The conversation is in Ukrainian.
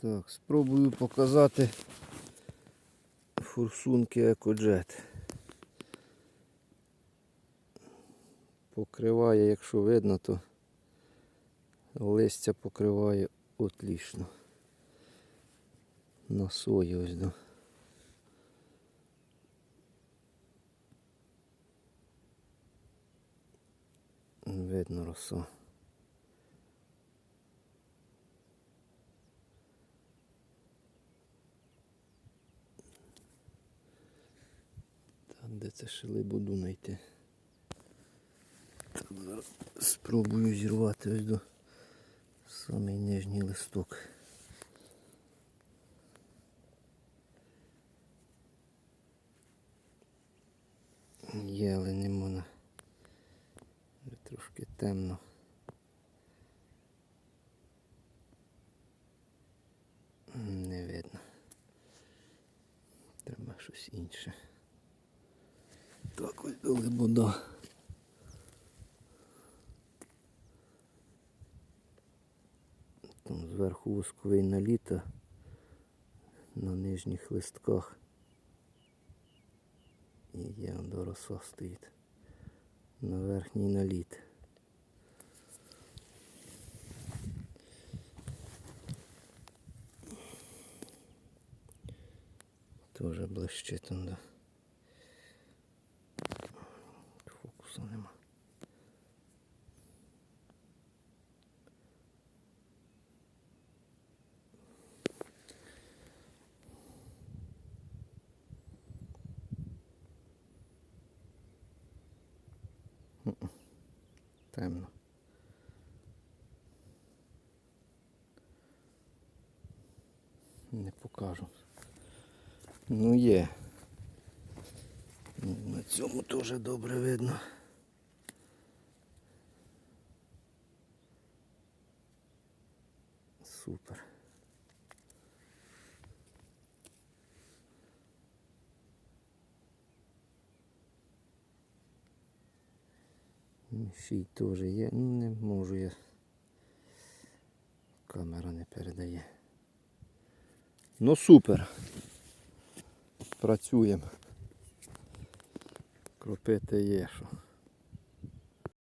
Так, спробую показати форсунки екоджет. Покриває, якщо видно, то листя покриває отлічно. На сої ось до. Видно роса. Де це шили, буду знайти. Спробую зірвати ось до самий нижній листок. Є, але не можна. Трошки темно. Не видно. Треба щось інше. Так ось глибода. Там зверху восковий наліт, а на нижніх листках. І є он роса стоїть. На верхній наліт. Тоже блищить там, да. Фокусу нема. Темно. Не покажу. Ну є. На цьому теж добре видно. Супер. Фій теж є. Ну не можу я. Камера не передає. Ну супер. Працюємо. Кропити є що.